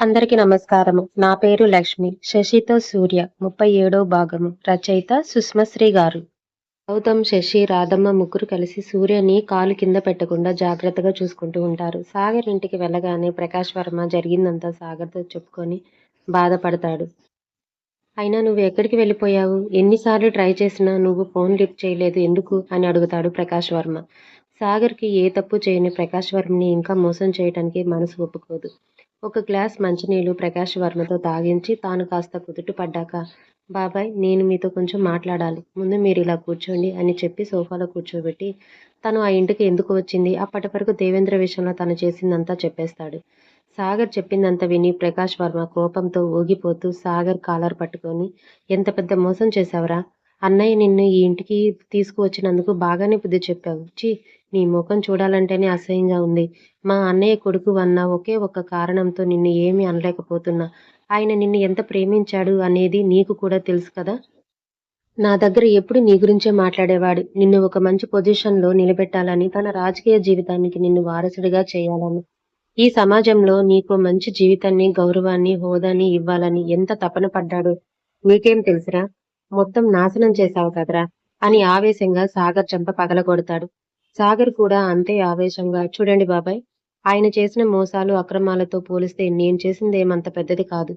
అందరికీ నమస్కారము. నా పేరు లక్ష్మి. శశితో సూర్య. ముప్పై ఏడో భాగము. రచయిత సుష్మశ్రీ గారు. గౌతమ్ శశి రాధమ్మ ముగ్గురు కలిసి సూర్యని కాలు కింద పెట్టకుండా జాగ్రత్తగా చూసుకుంటూ ఉంటారు. సాగర్ ఇంటికి వెళ్ళగానే ప్రకాష్ వర్మ జరిగిందంతా సాగర్తో చెప్పుకొని బాధపడతాడు. అయినా నువ్వు ఎక్కడికి వెళ్ళిపోయావు? ఎన్నిసార్లు ట్రై చేసినా నువ్వు ఫోన్ లిఫ్ట్ చేయలేదు. ఎందుకు? అని అడుగుతాడు ప్రకాష్ వర్మ. సాగర్కి ఏ తప్పు చేయని ప్రకాష్ వర్మని ఇంకా మోసం చేయడానికి మనసు ఒప్పుకోదు. ఒక గ్లాస్ మంచినీళ్ళు ప్రకాష్ వర్మతో తాగించి తాను కాస్త కుదుట పడ్డాక బాబాయ్ నేను మీతో కొంచెం మాట్లాడాలి. ముందు మీరు ఇలా కూర్చోండి అని చెప్పి సోఫాలో కూర్చోబెట్టి తను ఆ ఇంటికి ఎందుకు వచ్చింది? అప్పటి వరకు దేవేంద్ర విషయంలో తను చేసిందంతా చెప్పేస్తాడు. సాగర్ చెప్పిందంతా విని ప్రకాష్ వర్మ కోపంతో ఊగిపోతూ సాగర్ కాలర్ పట్టుకొని ఎంత పెద్ద మోసం చేశావురా? అన్నయ్య నిన్ను ఈ ఇంటికి తీసుకువచ్చినందుకు బాగానే బుద్ధి చెప్పావు. ఛీ నీ ముఖం చూడాలంటేనే అసహ్యంగా ఉంది. మా అన్నయ్య కొడుకు అన్న ఒకే ఒక్క కారణంతో నిన్ను ఏమీ అనలేకపోతున్నా. ఆయన నిన్ను ఎంత ప్రేమించాడు అనేది నీకు కూడా తెలుసు కదా? నా దగ్గర ఎప్పుడు నీ గురించే మాట్లాడేవాడు. నిన్ను ఒక మంచి పొజిషన్లో నిలబెట్టాలని తన రాజకీయ జీవితానికి నిన్ను వారసుడిగా చేయాలని. ఈ సమాజంలో నీకు మంచి జీవితాన్ని గౌరవాన్ని హోదాని ఇవ్వాలని ఎంత తపన పడ్డాడు. నీకేం తెలుసురా? మొత్తం నాశనం చేశావు కదరా అని ఆవేశంగా సాగర్ చెంప పగలగొడతాడు. సాగర్ కూడా అంతే ఆవేశంగా చూడండి బాబాయ్ ఆయన చేసిన మోసాలు అక్రమాలతో పోలిస్తే నేను చేసింది ఏమంత పెద్దది కాదు.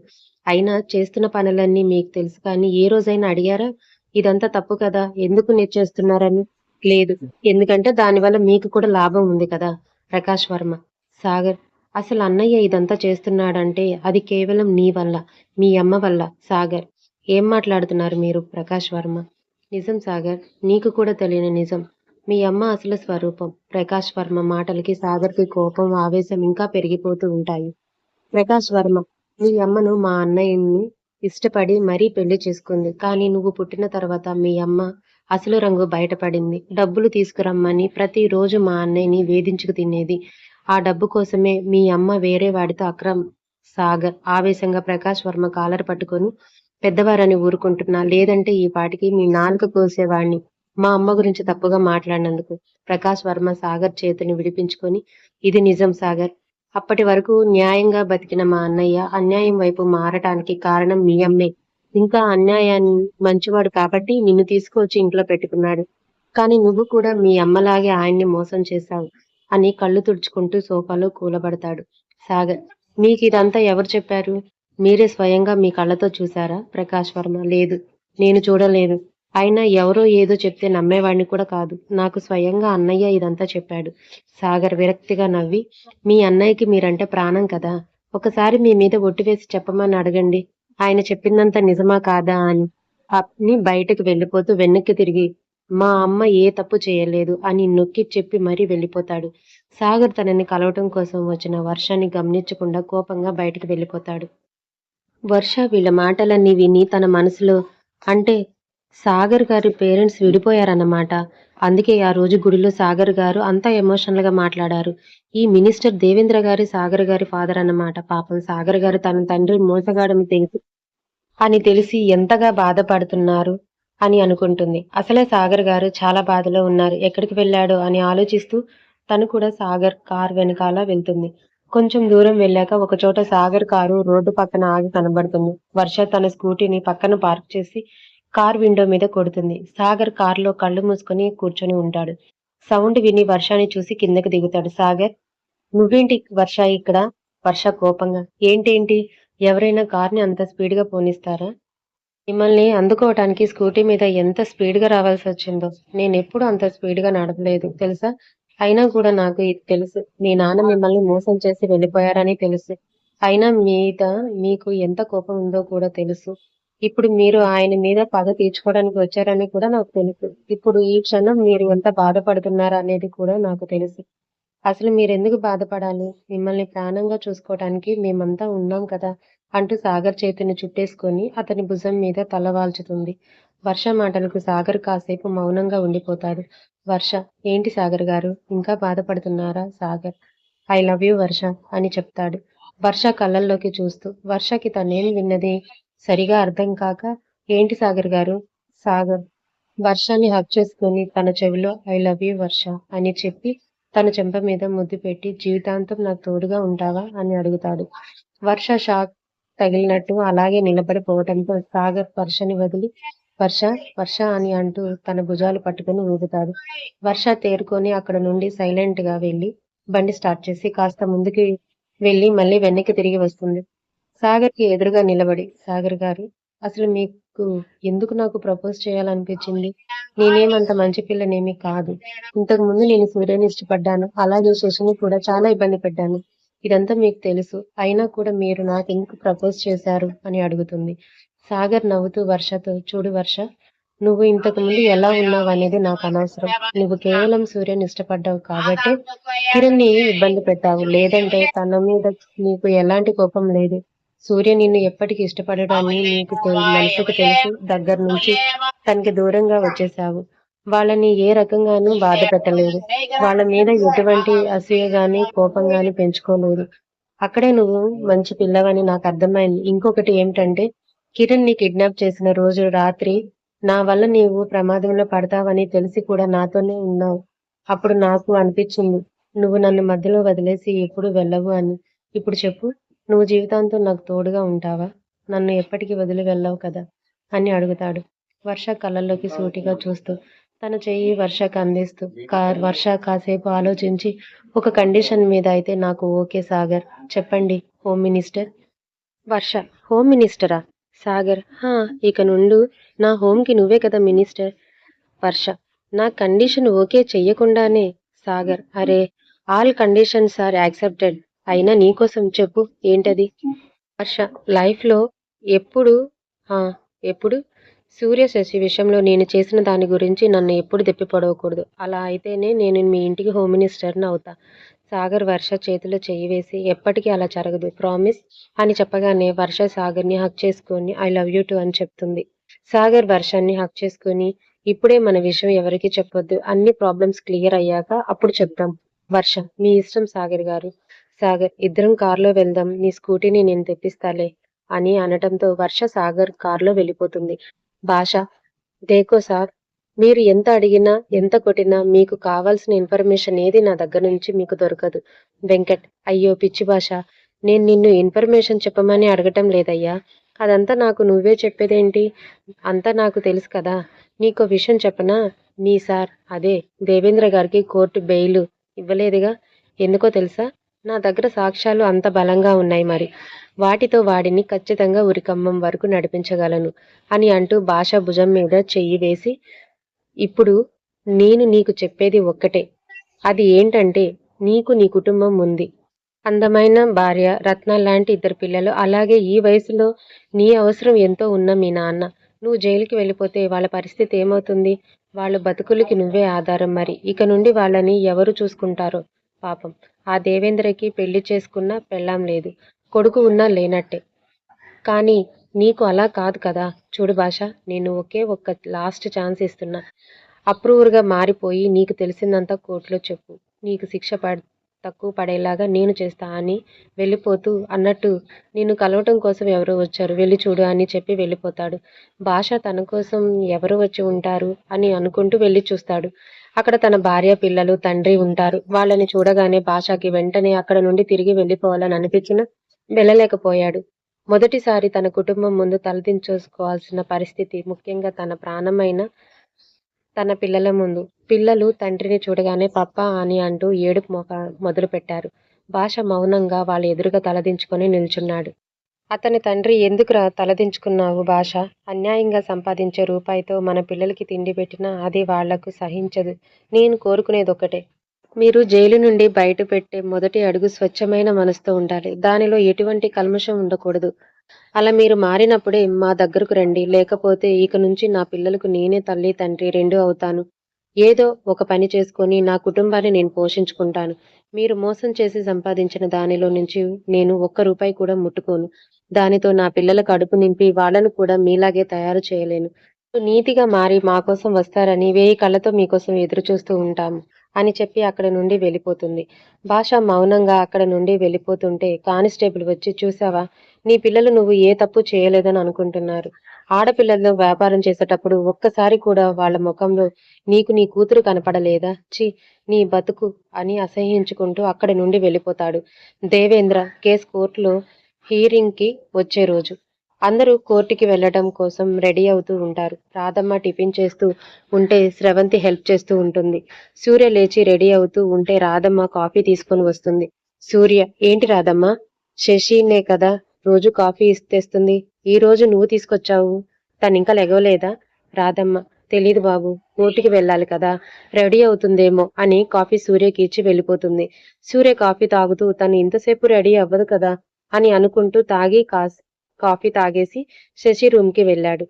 అయినా చేస్తున్న పనులన్నీ మీకు తెలుసు కానీ ఏ రోజైనా అడిగారా? ఇదంతా తప్పు కదా ఎందుకు నేను చేస్తున్నారని? లేదు ఎందుకంటే దానివల్ల మీకు కూడా లాభం ఉంది కదా ప్రకాష్ వర్మ. సాగర్ అసలు అన్నయ్య ఇదంతా చేస్తున్నాడంటే అది కేవలం నీ వల్ల మీ అమ్మ వల్ల సాగర్. ఏం మాట్లాడుతున్నారు మీరు ప్రకాష్ వర్మ? నిజం సాగర్ నీకు కూడా తెలియని నిజం. మీ అమ్మ అసలు స్వరూపం. ప్రకాష్ వర్మ మాటలకి సాగర్కి కోపం ఆవేశం ఇంకా పెరిగిపోతూ ఉంటాయి. ప్రకాష్ వర్మ మీ అమ్మను మా అన్నయ్యని ఇష్టపడి మరీ పెళ్ళి చేసుకుంది. కానీ నువ్వు పుట్టిన తర్వాత మీ అమ్మ అసలు రంగు బయటపడింది. డబ్బులు తీసుకురమ్మని ప్రతిరోజు మా అన్నయ్యని వేధించుకు తినేది. ఆ డబ్బు కోసమే మీ అమ్మ వేరే వాడితో అక్రమ్. సాగర్ ఆవేశంగా ప్రకాష్ వర్మ కాలర్ పట్టుకొని పెద్దవారని ఊరుకుంటున్నా. లేదంటే ఈ పాటికి మీ నాలుక కోసేవాడిని మా అమ్మ గురించి తప్పుగా మాట్లాడినందుకు ప్రకాష్ వర్మ సాగర్ చేతిని విడిపించుకొని ఇది నిజం సాగర్. అప్పటి వరకు న్యాయంగా బతికిన మా అన్నయ్య అన్యాయం వైపు మారటానికి కారణం మీ అమ్మే. ఇంకా అన్యాయాన్ని మంచివాడు కాబట్టి నిన్ను తీసుకువచ్చి ఇంట్లో పెట్టుకున్నాడు. కానీ నువ్వు కూడా మీ అమ్మలాగే ఆయన్ని మోసం చేశావు అని కళ్ళు తుడుచుకుంటూ సోఫాలో కూలబడతాడు సాగర్. మీకు ఇదంతా ఎవరు చెప్పారు? మీరే స్వయంగా మీ కళ్ళతో చూశారా? ప్రకాష్ వర్మ. లేదు నేను చూడలేదు. అయినా ఎవరో ఏదో చెప్తే నమ్మేవాడిని కూడా కాదు. నాకు స్వయంగా అన్నయ్య ఇదంతా చెప్పాడు. సాగర్ విరక్తిగా నవ్వి మీ అన్నయ్యకి మీరంటే ప్రాణం కదా? ఒకసారి మీ మీద ఒట్టు వేసి చెప్పమని అడగండి. ఆయన చెప్పిందంతా నిజమా కాదా అని. అని బయటకు వెళ్ళిపోతూ వెనక్కి తిరిగి మా అమ్మ ఏ తప్పు చేయలేదు అని నొక్కి చెప్పి మరీ వెళ్ళిపోతాడు. సాగర్ తనని కలవటం కోసం వచ్చిన వర్షాన్ని గమనించకుండా కోపంగా బయటకు వెళ్ళిపోతాడు. వర్ష వీళ్ళ మాటలన్నీ విని తన మనసులో అంటే సాగర్ గారి పేరెంట్స్ విడిపోయారన్నమాట. అందుకే ఆ రోజు గుడిలో సాగర్ గారు అంతా ఎమోషనల్గా మాట్లాడారు. ఈ మినిస్టర్ దేవేంద్ర గారి సాగర్ గారి ఫాదర్ అన్నమాట. పాపం సాగర్ గారు తన తండ్రి మోసగాడని తెలుసు అని తెలిసి ఎంతగా బాధపడుతున్నారు అని అనుకుంటుంది. అసలే సాగర్ గారు చాలా బాధలో ఉన్నారు. ఎక్కడికి వెళ్ళాడు అని ఆలోచిస్తూ తను కూడా సాగర్ కార్ వెనకాల వెళ్తుంది. కొంచెం దూరం వెళ్ళాక ఒక చోట సాగర్ కారు రోడ్డు పక్కన ఆగి కనబడుతుంది. వర్ష తన స్కూటీని పక్కన పార్క్ చేసి కార్ విండో మీద కొడుతుంది. సాగర్ కారులో కళ్ళు మూసుకొని కూర్చొని ఉంటాడు. సౌండ్ విని వర్షాన్ని చూసి కిందకి దిగుతాడు. సాగర్ నువ్వేంటి వర్ష ఇక్కడ? వర్ష కోపంగా. ఏంటేంటి? ఎవరైనా కార్ని అంత స్పీడ్గా పోనిస్తారా? మిమ్మల్ని అందుకోవటానికి స్కూటీ మీద ఎంత స్పీడ్గా రావాల్సి వచ్చిందో. నేను ఎప్పుడు అంత స్పీడ్గా నడపలేదు తెలుసా? అయినా కూడా నాకు ఇది తెలుసు. మీ నాన్న మిమ్మల్ని మోసం చేసి వెళ్ళిపోయారని తెలుసు. అయినా మీద మీకు ఎంత కోపం ఉందో కూడా తెలుసు. ఇప్పుడు మీరు ఆయన మీద పగ తీర్చుకోవడానికి వచ్చారని కూడా నాకు తెలుసు. ఇప్పుడు ఈ క్షణం మీరు ఎంత బాధపడుతున్నారు అనేది కూడా నాకు తెలుసు. అసలు మీరు ఎందుకు బాధపడాలి? మిమ్మల్ని ప్రాణంగా చూసుకోవడానికి మేమంతా ఉన్నాం కదా అంటూ సాగర్ చేతిని చుట్టేసుకొని అతని భుజం మీద తలవాల్చుతుంది వర్ష మాటలకు సాగర్ కాసేపు మౌనంగా ఉండిపోతాడు. వర్ష ఏంటి సాగర్ గారు? ఇంకా బాధపడుతున్నారా Sagar? I love you Varsha అని చెప్తాడు. వర్ష కళ్ళల్లోకి చూస్తూ వర్షకి తనేమి విన్నది? సరిగా అర్థం కాక ఏంటి సాగర్ గారు? సాగర్ వర్షాన్ని హక్ చేసుకుని తన చెవిలో ఐ లవ్ యూ వర్ష అని చెప్పి తన చెంప మీద ముద్దు పెట్టి జీవితాంతం నాకు తోడుగా ఉంటావా అని అడుగుతాడు. వర్ష షాక్ తగిలినట్టు అలాగే నిలబడిపోవడంతో సాగర్ వర్షని వదిలి వర్ష వర్ష అని అంటూ తన భుజాలు పట్టుకుని ఊగుతాడు. వర్ష తేరుకొని అక్కడ నుండి సైలెంట్గా వెళ్ళి బండి స్టార్ట్ చేసి కాస్త ముందుకి వెళ్ళి మళ్ళీ వెనక్కి తిరిగి వస్తుంది. సాగర్కి ఎదురుగా నిలబడి సాగర్ గారు అసలు మీకు ఎందుకు నాకు ప్రపోజ్ చేయాలనిపించింది? నేనేమంత మంచి పిల్లనేమి కాదు. ఇంతకు ముందు నేను సూర్యని ఇష్టపడ్డాను. అలాగే శశిని కూడా చాలా ఇబ్బంది పెట్టాను ఇదంతా మీకు తెలుసు. అయినా కూడా మీరు నాకు ఎందుకు ప్రపోజ్ చేశారు? అని అడుగుతుంది. సాగర్ నవ్వుతూ వర్షతో చూడు వర్ష నువ్వు ఇంతకు ముందు ఎలా ఉన్నావు అనేది నాకు అనవసరం. నువ్వు కేవలం సూర్యని ఇష్టపడ్డావు కాబట్టి కిరణ్ని ఇబ్బంది పెట్టావు. లేదంటే తన మీద నీకు ఎలాంటి కోపం లేదు. సూర్య నిన్ను ఎప్పటికీ ఇష్టపడడాన్ని నీకు మనసుకు తెలుసు. దగ్గర నుంచి తనకి దూరంగా వచ్చేసావు వాళ్ళని ఏ రకంగానూ బాధ పెట్టలేదు. వాళ్ళ మీద ఎటువంటి అసూయ గాని కోపం గాని పెంచుకోలేదు. అక్కడే నువ్వు మంచి పిల్లవని నాకు అర్థమైంది. ఇంకొకటి ఏమిటంటే కిరణ్ని కిడ్నాప్ చేసిన రోజు రాత్రి నా వల్ల నీవు ప్రమాదంలో పడతావని తెలిసి కూడా నాతోనే ఉన్నావు. అప్పుడు నాకు అనిపించింది నువ్వు నన్ను మధ్యలో వదిలేసి ఎప్పుడు వెళ్ళవు అని. ఇప్పుడు చెప్పు నువ్వు జీవితాంతం నాకు తోడుగా ఉంటావా? నన్ను ఎప్పటికీ వదిలి వెళ్ళవు కదా? అని అడుగుతాడు. వర్ష కళ్ళల్లోకి సూటిగా చూస్తూ తన చెయ్యి వర్షకు అందిస్తూ కా వర్ష కాసేపు ఆలోచించి ఒక కండిషన్ మీద అయితే నాకు ఓకే సాగర్ చెప్పండి హోమ్ మినిస్టర్. వర్ష హోమ్ మినిస్టరా? సాగర్. హా ఇక నుండు నా హోమ్కి నువ్వే కదా మినిస్టర్. వర్ష నా కండిషన్ ఓకే చెయ్యకుండానే సాగర్. అరే ఆల్ కండిషన్స్ ఆర్ యాక్సెప్టెడ్. అయినా నీకోసం చెప్పు ఏంటది? వర్ష లైఫ్లో ఎప్పుడు ఎప్పుడు? సూర్య శశి విషయంలో నేను చేసిన దాని గురించి నన్ను ఎప్పుడు తెప్పిపడవకూడదు అలా అయితేనే నేను మీ ఇంటికి హోమ్ మినిస్టర్ని అవుతా. సాగర్ వర్ష చేతిలో చెయ్యి వేసి ఎప్పటికీ అలా జరగదు ప్రామిస్ అని చెప్పగానే వర్ష సాగర్ని హక్ చేసుకొని ఐ లవ్ యూ టు అని చెప్తుంది. సాగర్ వర్షాన్ని హక్ చేసుకొని ఇప్పుడే మన విషయం ఎవరికి చెప్పొద్దు అన్ని ప్రాబ్లమ్స్ క్లియర్ అయ్యాక అప్పుడు చెప్తాం వర్ష మీ ఇష్టం సాగర్ గారు. సాగర్ ఇద్దరం కారులో వెళ్దాం నీ స్కూటీని నేను తెప్పిస్తాలే అని అనటంతో వర్ష సాగర్ కారులో వెళ్ళిపోతుంది. భాష దేకో సార్ మీరు ఎంత అడిగినా ఎంత కొట్టినా మీకు కావాల్సిన ఇన్ఫర్మేషన్ ఏది నా దగ్గర నుంచి మీకు దొరకదు. వెంకట్ అయ్యో పిచ్చి భాష. నేను నిన్ను ఇన్ఫర్మేషన్ చెప్పమని అడగటం లేదయ్యా. అదంతా నాకు నువ్వే చెప్పేదేంటి? అంతా నాకు తెలుసు కదా. నీకు విషయం చెప్పనా? మీ సార్ అదే దేవేంద్ర గారికి కోర్టు బెయిల్ ఇవ్వలేదుగా? ఎందుకో తెలుసా? నా దగ్గర సాక్ష్యాలు అంత బలంగా ఉన్నాయి మరి. వాటితో వాడిని ఖచ్చితంగా ఉరికమ్మం వరకు నడిపించగలను అని అంటూ భాష భుజం మీద చెయ్యి వేసి ఇప్పుడు నేను నీకు చెప్పేది ఒక్కటే. అది ఏంటంటే నీకు నీ కుటుంబం ఉంది. అందమైన భార్య రత్న లాంటి ఇద్దరు పిల్లలు అలాగే ఈ వయసులో నీ అవసరం ఎంతో ఉన్న మీ నాన్న. నువ్వు జైలుకి వెళ్ళిపోతే వాళ్ళ పరిస్థితి ఏమవుతుంది? వాళ్ళ బతుకులకి నువ్వే ఆధారం మరి. ఇక నుండి వాళ్ళని ఎవరు చూసుకుంటారో? పాపం. ఆ దేవేంద్రకి పెళ్ళి చేసుకున్న పెళ్ళాం లేదు. కొడుకు ఉన్నా లేనట్టే. కానీ నీకు అలా కాదు కదా. చూడు భాష నేను ఒకే ఒక్క లాస్ట్ ఛాన్స్ ఇస్తున్నా. అప్రూవర్గా మారిపోయి నీకు తెలిసిందంతా కోర్టులో చెప్పు. నీకు శిక్ష పడ తక్కువ పడేలాగా నేను చేస్తా అని వెళ్ళిపోతూ అన్నట్టు నిన్ను కలవటం కోసం ఎవరు వచ్చారు. వెళ్ళి చూడు అని చెప్పి వెళ్ళిపోతాడు. భాష తన కోసం ఎవరు వచ్చి ఉంటారు అని అనుకుంటూ వెళ్ళి చూస్తాడు. అక్కడ తన భార్య పిల్లలు తండ్రి ఉంటారు. వాళ్ళని చూడగానే భాషకి వెంటనే అక్కడ నుండి తిరిగి వెళ్ళిపోవాలని అనిపించిన వెళ్ళలేకపోయాడు. మొదటిసారి తన కుటుంబం ముందు తలదించుకోవాల్సిన పరిస్థితి ముఖ్యంగా తన ప్రాణమైన తన పిల్లల ముందు. పిల్లలు తండ్రిని చూడగానే పప్ప అని అంటూ ఏడుపు మొక మొదలు పెట్టారు భాష మౌనంగా వాళ్ళ ఎదురుగా తలదించుకొని నిల్చున్నాడు. అతని తండ్రి ఎందుకురా తలదించుకున్నావు భాష? అన్యాయంగా సంపాదించే రూపాయితో మన పిల్లలకి తిండి పెట్టినా అది వాళ్ళకు సహించదు. నేను కోరుకునేది ఒకటే మీరు జైలు నుండి బయట పెట్టే మొదటి అడుగు స్వచ్ఛమైన మనసుతో ఉండాలి. దానిలో ఎటువంటి కల్మషం ఉండకూడదు. అలా మీరు మారినప్పుడే మా దగ్గరకు రండి. లేకపోతే ఇక నుంచి నా పిల్లలకు నేనే తల్లి తండ్రి రెండు అవుతాను. ఏదో ఒక పని చేసుకొని నా కుటుంబాన్ని నేను పోషించుకుంటాను. మీరు మోసం చేసి సంపాదించిన దానిలో నుంచి నేను ఒక్క రూపాయి కూడా ముట్టుకోను. దానితో నా పిల్లల కడుపు నింపి వాళ్ళను కూడా మీలాగే తయారు చేయలేను. నీతిగా మారి మా కోసం వస్తారని వేయి కళ్ళతో మీకోసం ఎదురు చూస్తూ ఉంటాము. అని చెప్పి అక్కడ నుండి వెళ్ళిపోతుంది. భాష మౌనంగా అక్కడ నుండి వెళ్ళిపోతుంటే కానిస్టేబుల్ వచ్చి చూసావా నీ పిల్లలు నువ్వు ఏ తప్పు చేయలేదని అనుకుంటున్నారు. ఆడపిల్లలతో వ్యాపారం చేసేటప్పుడు ఒక్కసారి కూడా వాళ్ళ ముఖంలో నీకు నీ కూతురు కనపడలేదా? చి నీ బతుకు అని అసహ్యించుకుంటూ అక్కడి నుండి వెళ్ళిపోతాడు. దేవేంద్ర కేస్ కోర్టులో హీరింగ్కి వచ్చే రోజు. అందరూ కోర్టుకి వెళ్ళడం కోసం రెడీ అవుతూ ఉంటారు. రాధమ్మ టిఫిన్ చేస్తూ ఉంటే స్రవంతి హెల్ప్ చేస్తూ ఉంటుంది. సూర్య లేచి రెడీ అవుతూ ఉంటే రాధమ్మ కాఫీ తీసుకొని వస్తుంది. సూర్య ఏంటి రాధమ్మ? శశినే కదా రోజు కాఫీ ఇస్తేస్తుంది. ఈ రోజు నువ్వు తీసుకొచ్చావు? తను ఇంకా లెగవలేదా? రాధమ్మ తెలీదు బాబు. కోర్టుకి వెళ్ళాలి కదా. రెడీ అవుతుందేమో అని కాఫీ సూర్యకి ఇచ్చి వెళ్ళిపోతుంది. సూర్య కాఫీ తాగుతూ తను ఇంతసేపు రెడీ అవ్వదు కదా అని అనుకుంటూ తాగి కాస్ కాఫీ తాగేసి శశి రూమ్కి వెళ్ళాడు.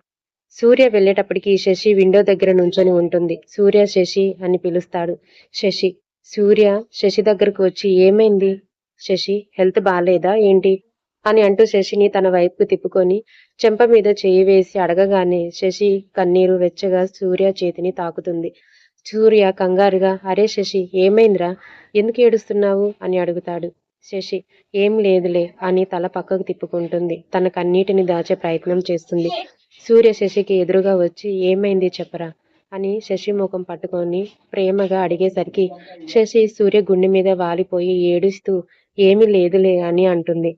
సూర్య వెళ్ళేటప్పటికి శశి విండో దగ్గర నుంచొని ఉంటుంది. సూర్య శశి అని పిలుస్తాడు. శశి సూర్య శశి దగ్గరకు వచ్చి ఏమైంది? శశి హెల్త్ బాగాలేదా ఏంటి? అని అంటూ శశిని తన వైపుకు తిప్పుకొని చెంప మీద చేయి వేసి అడగగానే శశి కన్నీరు వెచ్చగా సూర్య చేతిని తాకుతుంది. సూర్య కంగారుగా అరే శశి ఏమైందిరా? ఎందుకు ఏడుస్తున్నావు? అని అడుగుతాడు. శశి ఏం లేదులే అని తల పక్కకు తిప్పుకుంటుంది. తన కన్నీటిని దాచే ప్రయత్నం చేస్తుంది. సూర్య శశికి ఎదురుగా వచ్చి ఏమైంది చెప్పరా అని శశి ముఖం పట్టుకొని ప్రేమగా అడిగేసరికి శశి సూర్య గుండె మీద వాలిపోయి ఏడుస్తూ ఏమీ లేదులే అని అంటుంది.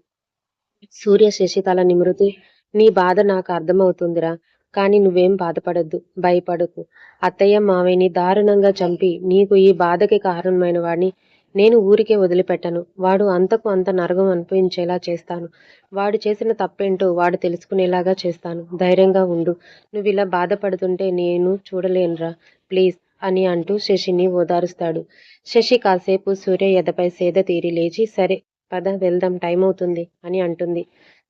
సూర్య శశి తల నిమురుతూ నీ బాధ నాకు అర్థమవుతుందిరా కానీ నువ్వేం బాధపడద్దు భయపడకు. అత్తయ్య మావయ్యని దారుణంగా చంపి నీకు ఈ బాధకి కారణమైన వాడిని నేను ఊరికే వదిలిపెట్టను. వాడు అంతకు అంత నరగం అనిపించేలా చేస్తాను. వాడు చేసిన తప్పేంటో వాడు తెలుసుకునేలాగా చేస్తాను. ధైర్యంగా ఉండు. నువ్వు ఇలా బాధపడుతుంటే నేను చూడలేనురా. ప్లీజ్ అని అంటూ శశిని ఓదారుస్తాడు. శశి కాసేపు సూర్య ఎదపై సేద తీరి లేచి సరే పద వెళ్దాం టైం అవుతుంది అని అంటుంది.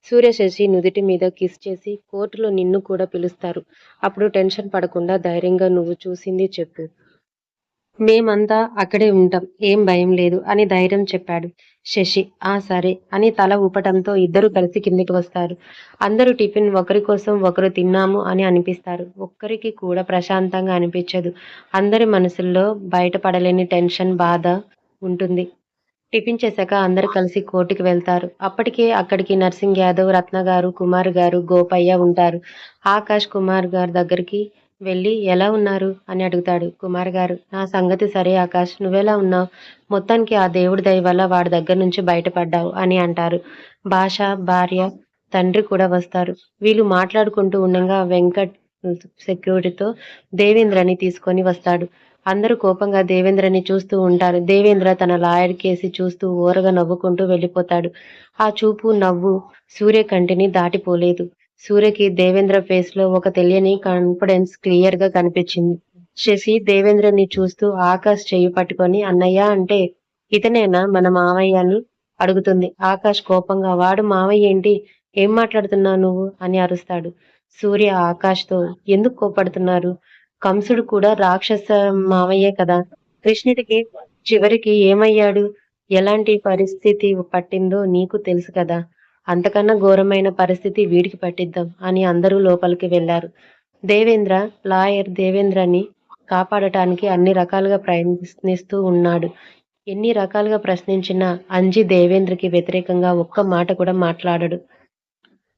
సూర్య శశి నుదిటి మీద కిస్ చేసి కోర్టులో నిన్ను కూడా పిలుస్తారు. అప్పుడు టెన్షన్ పడకుండా ధైర్యంగా నువ్వు చూసింది చెప్పు. మేమంతా అక్కడే ఉంటాం ఏం భయం లేదు అని ధైర్యం చెప్పాడు. శశి ఆ సరే అని తల ఊపటంతో ఇద్దరు కలిసి కిందికి వస్తారు. అందరూ టిఫిన్ ఒకరి కోసం ఒకరు తిన్నాము అని అనిపిస్తారు. ఒక్కరికి కూడా ప్రశాంతంగా అనిపించదు. అందరి మనసుల్లో బయటపడలేని టెన్షన్ బాధ ఉంటుంది. టిఫిన్ చేశాక అందరు కలిసి కోర్టుకి వెళ్తారు. అప్పటికే అక్కడికి నర్సింగ్ యాదవ్ రత్న గారు కుమార్ గారు గోపయ్య ఉంటారు. ఆకాష్ కుమార్ గారి దగ్గరికి వెళ్ళి ఎలా ఉన్నారు? అని అడుగుతాడు కుమార్ గారు నా సంగతి సరే ఆకాష్ నువ్వెలా ఉన్నావు? మొత్తానికి ఆ దేవుడి దయ వల్ల వాడి దగ్గర నుంచి బయటపడ్డావు అని అంటారు. భాష భార్య తండ్రి కూడా వస్తారు. వీళ్ళు మాట్లాడుకుంటూ ఉండగా వెంకట్ సెక్యూరిటీతో దేవేంద్రని తీసుకొని వస్తాడు. అందరూ కోపంగా దేవేంద్రని చూస్తూ ఉంటారు. దేవేంద్ర తన లాయర్ కేసి చూస్తూ ఓరగా నవ్వుకుంటూ వెళ్ళిపోతాడు. ఆ చూపు నవ్వు సూర్య కంటిని దాటిపోలేదు. సూర్యకి దేవేంద్ర ఫేస్లో ఒక తెలియని కాన్ఫిడెన్స్ క్లియర్గా కనిపించింది. శశి దేవేంద్రని చూస్తూ ఆకాష్ చెయ్యి పట్టుకొని అన్నయ్య అంటే ఇతనేనా మన మావయ్య అని అడుగుతుంది. ఆకాష్ కోపంగా వాడు మావయ్య ఏంటి? ఏం మాట్లాడుతున్నావు నువ్వు? అని అరుస్తాడు సూర్య ఆకాష్తో ఎందుకు కోపడుతున్నారు? కంసుడు కూడా రాక్షస మావయ్యే కదా. కృష్ణుడికి చివరికి ఏమయ్యాడు? ఎలాంటి పరిస్థితి పట్టిందో నీకు తెలుసు కదా. అంతకన్నా ఘోరమైన పరిస్థితి వీడికి పట్టిద్దాం అని అందరూ లోపలికి వెళ్ళారు దేవేంద్ర లాయర్ దేవేంద్రని కాపాడటానికి అన్ని రకాలుగా ప్రయత్నిస్తూ ఉన్నాడు. ఎన్ని రకాలుగా ప్రశ్నించినా అంజి దేవేంద్రకి వ్యతిరేకంగా ఒక్క మాట కూడా మాట్లాడడు.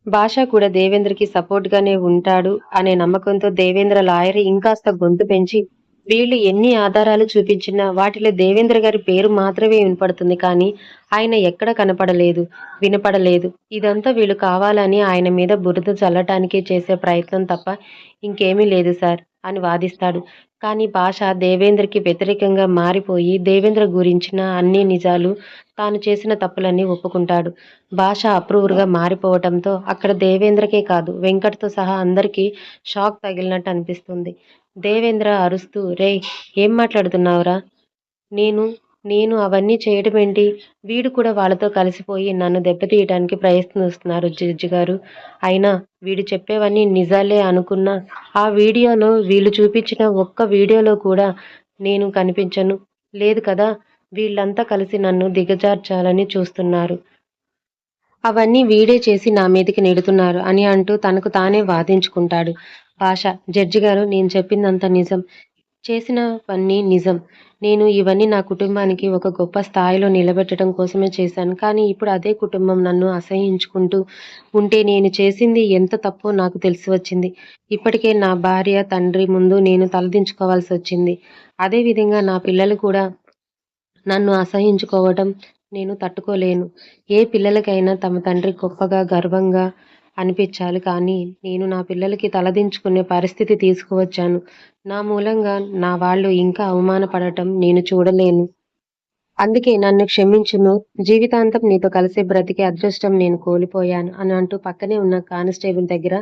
భాష కూడా దేవేంద్రకి సపోర్ట్ గానే ఉంటాడు అనే నమ్మకంతో దేవేంద్ర లాయర్ ఇంకాస్త గొంతు పెంచి వీళ్ళు ఎన్ని ఆధారాలు చూపించినా వాటిలో దేవేంద్ర గారి పేరు మాత్రమే వినపడుతుంది కానీ ఆయన ఎక్కడ కనపడలేదు వినపడలేదు. ఇదంతా వీళ్ళు కావాలని ఆయన మీద బురద చల్లటానికి చేసే ప్రయత్నం తప్ప ఇంకేమీ లేదు సార్ అని వాదిస్తాడు. కానీ భాష దేవేంద్రకి వ్యతిరేకంగా మారిపోయి దేవేంద్ర గురించిన అన్ని నిజాలు తాను చేసిన తప్పులన్నీ ఒప్పుకుంటాడు. భాష అప్రూవర్గా మారిపోవటంతో అక్కడ దేవేంద్రకే కాదు వెంకట్తో సహా అందరికీ షాక్ తగిలినట్టు అనిపిస్తుంది. దేవేంద్ర అరుస్తూ రే ఏం మాట్లాడుతున్నావురా? నేను నేను అవన్నీ చేయడం ఏంటి వీడు కూడా వాళ్ళతో కలిసిపోయి నన్ను దెబ్బతీయడానికి ప్రయత్నిస్తున్నారు జడ్జి గారు. అయినా వీడు చెప్పేవన్నీ నిజాలే అనుకున్నా ఆ వీడియోలో వీళ్ళు చూపించిన ఒక్క వీడియోలో కూడా నేను కనిపించను. లేదు కదా వీళ్ళంతా కలిసి నన్ను దిగజార్చాలని చూస్తున్నారు. అవన్నీ వీడే చేసి నా మీదకి నెడుతున్నారు అని అంటూ తనకు తానే వాదించుకుంటాడు. భాష జడ్జి గారు నేను చెప్పిందంత నిజం చేసినవన్నీ నిజం. నేను ఇవన్నీ నా కుటుంబానికి ఒక గొప్ప స్థాయిలో నిలబెట్టడం కోసమే చేశాను. కానీ ఇప్పుడు అదే కుటుంబం నన్ను అసహ్యించుకుంటూ ఉంటే నేను చేసింది ఎంత తప్పో నాకు తెలిసి వచ్చింది ఇప్పటికే నా భార్య, తండ్రి ముందు నేను తలదించుకోవాల్సొచ్చింది. అదే విధంగా నా పిల్లలు కూడా నన్ను అసహించుకోవడం నేను తట్టుకోలేను. ఏ పిల్లలకైనా తమ తండ్రి గొప్పగా, గర్వంగా అనిపించాలి కానీ నేను నా పిల్లలకి తలదించుకునే పరిస్థితి తీసుకువచ్చాను. నా మూలంగా నా వాళ్ళు ఇంకా అవమానపడటం నేను చూడలేను. అందుకే నన్ను క్షమించును. జీవితాంతం నీతో కలిసి బ్రతికే అదృష్టం నేను కోల్పోయాను అని అంటూ పక్కనే ఉన్న కానిస్టేబుల్ దగ్గర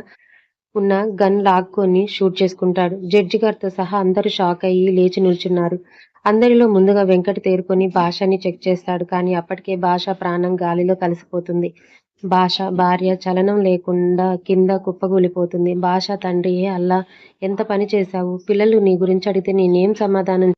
ఉన్న గన్ లాక్కొని షూట్ చేసుకుంటాడు. జడ్జి గారితో సహా అందరూ షాక్ అయ్యి లేచి నిల్చున్నారు. అందరిలో ముందుగా వెంకట తేరుకొని భాషని చెక్ చేస్తాడు. కానీ అప్పటికే భాష ప్రాణం గాలిలో కలిసిపోతుంది. భాష భార్య చలనం లేకుండా కింద కుప్పకూలిపోతుంది. భాష తండ్రియే అల్లా ఎంత పని చేశావు? పిల్లలు నీ గురించి అడిగితే నేనేం సమాధానం